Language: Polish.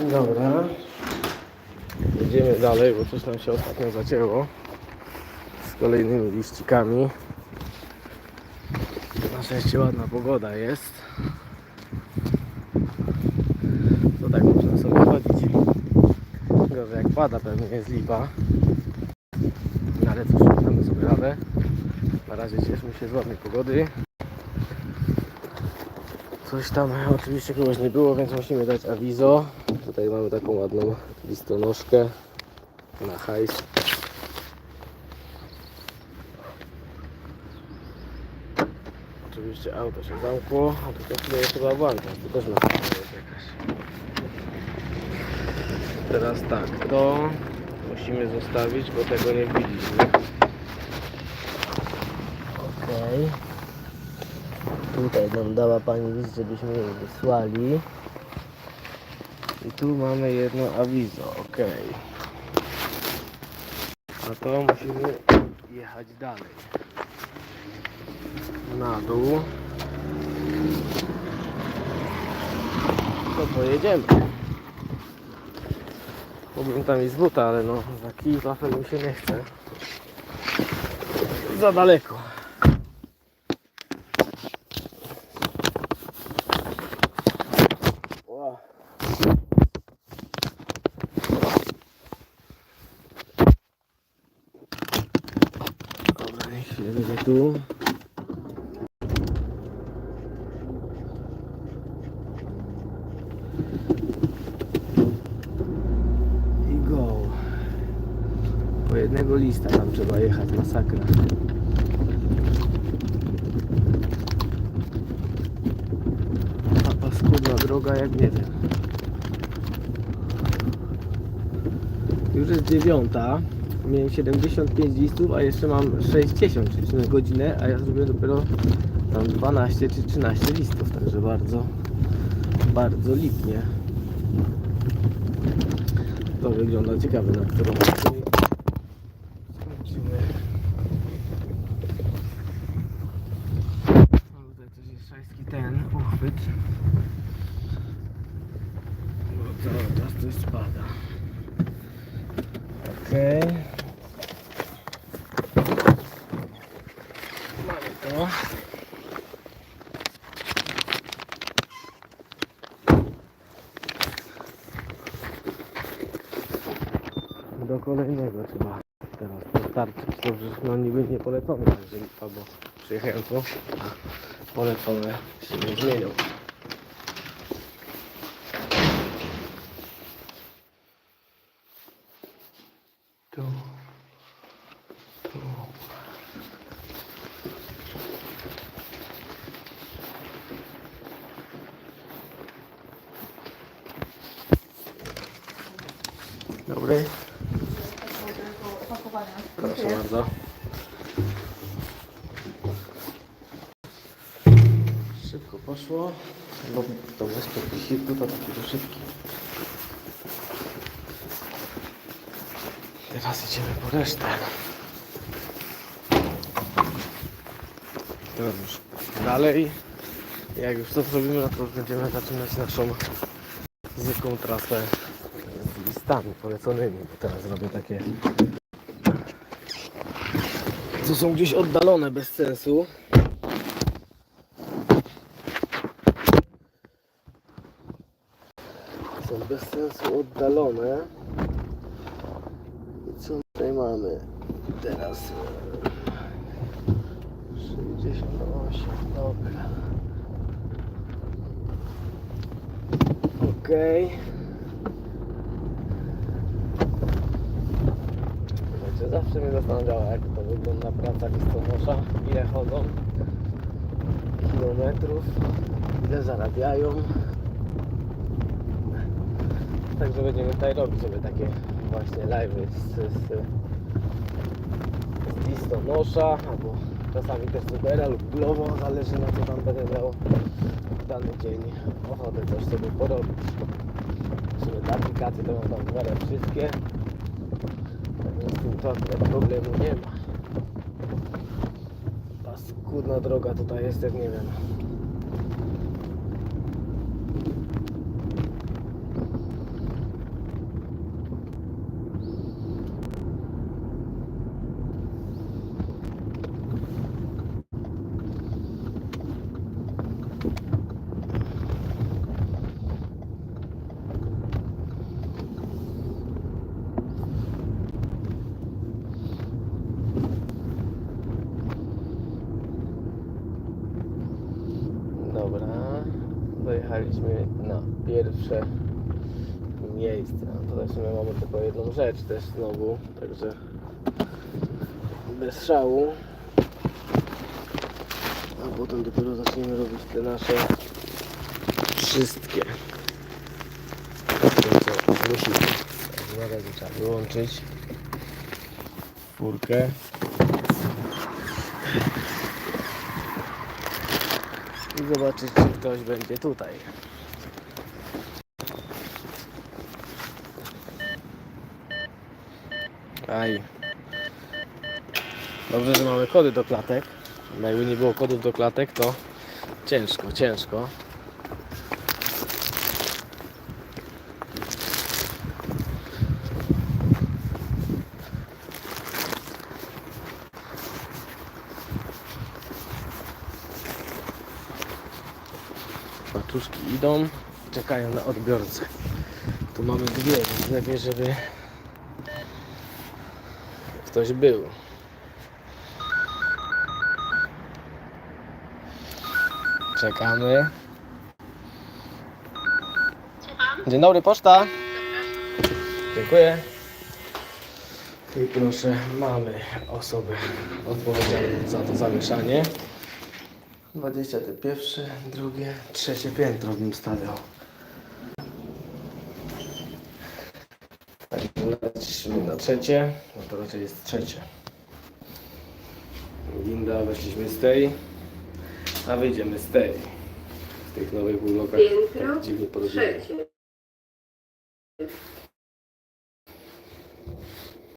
Dobra. Jedziemy dalej, bo coś nam się ostatnio zacięło. Z kolejnymi liścikami. Na szczęście ładna pogoda jest. To tak można sobie chodzić. Że jak pada pewnie jest lipa. No ale cóż, damy sobie radę. Na razie cieszmy się z ładnej pogody. Coś tam oczywiście kogoś nie było, więc musimy dać awizo. Tutaj mamy taką ładną listonoszkę na hajs. Oczywiście auto się zamkło, a tutaj jest chyba błędna, to też jest jakaś. Teraz tak, to musimy zostawić, bo tego nie widzieliśmy. Okej. Tutaj nam dała pani list, żebyśmy jej wysłali. I tu mamy jedno awizo, ok. No to musimy jechać dalej. Na dół. To pojedziemy. Mógłbym tam iść z buta, ale no za kij wafel mi się nie chce. Za daleko. Tu. I go. Po jednego lista tam trzeba jechać, masakra. A paskudna droga jak nie wiem. Już jest dziewiąta. Miałem 75 listów, a jeszcze mam 60, czyli na godzinę, a ja zrobiłem dopiero tam 12 czy 13 listów, także bardzo, bardzo lipnie. To wygląda ciekawe, na którą skończymy. No tutaj jest szajski ten uchwyt. Bo spada. Okej. Do kolejnego trzeba teraz dostarczyć. To że no niby nie polecone, jeżeli albo przyjechałem tu, a polecone się nie zmienią. Tu. Tu. Dobry. Proszę bardzo. Szybko poszło, bo to bez hitu to taki szybki. Teraz idziemy po resztę. Teraz już dalej. Jak już to zrobimy, no to będziemy zaczynać naszą zwykłą trasę z listami poleconymi. Teraz robię takie, co są gdzieś oddalone bez sensu. Są bez sensu oddalone. I co tutaj mamy? Teraz e, 68, dobra. Okej. Słuchajcie, zawsze mnie zastanawiało jak to wygląda praca listonosza, ile chodzą kilometrów, ile zarabiają. Także będziemy tutaj robić sobie takie właśnie live'y z, z, z listonosza, albo czasami też z Ubera lub Glovo, zależy na co tam będę miał w dany dzień ochotę coś sobie porobić. Te aplikacje to mam tam w wszystkie, to akurat problemu nie ma. Paskudna droga tutaj jest, jak nie wiem. Pierwsze miejsce. No tutaj w sumie mamy tylko jedną rzecz też znowu, także bez szału. A potem dopiero zaczniemy robić te nasze wszystkie. Musimy. Tak, Na razie trzeba wyłączyć furkę. I zobaczyć, czy ktoś będzie tutaj. Aj. Dobrze, że mamy kody do klatek. Jakby nie było kodów do klatek, to ciężko, ciężko. Paczuszki idą, czekają na odbiorcę. Tu mamy dwie, więc lepiej, żeby ktoś był. Czekamy. Dzień dobry, poczta. Dziękuję. I proszę, mamy osobę odpowiedzialną za to zamieszanie. 20 te pierwsze, drugie, trzecie piętro bym stawiał. Tak, lecimy na trzecie, no to raczej jest trzecie. Winda, weszliśmy z tej, a wyjdziemy z tej. W tych nowych blokach Piętro tak trzecie.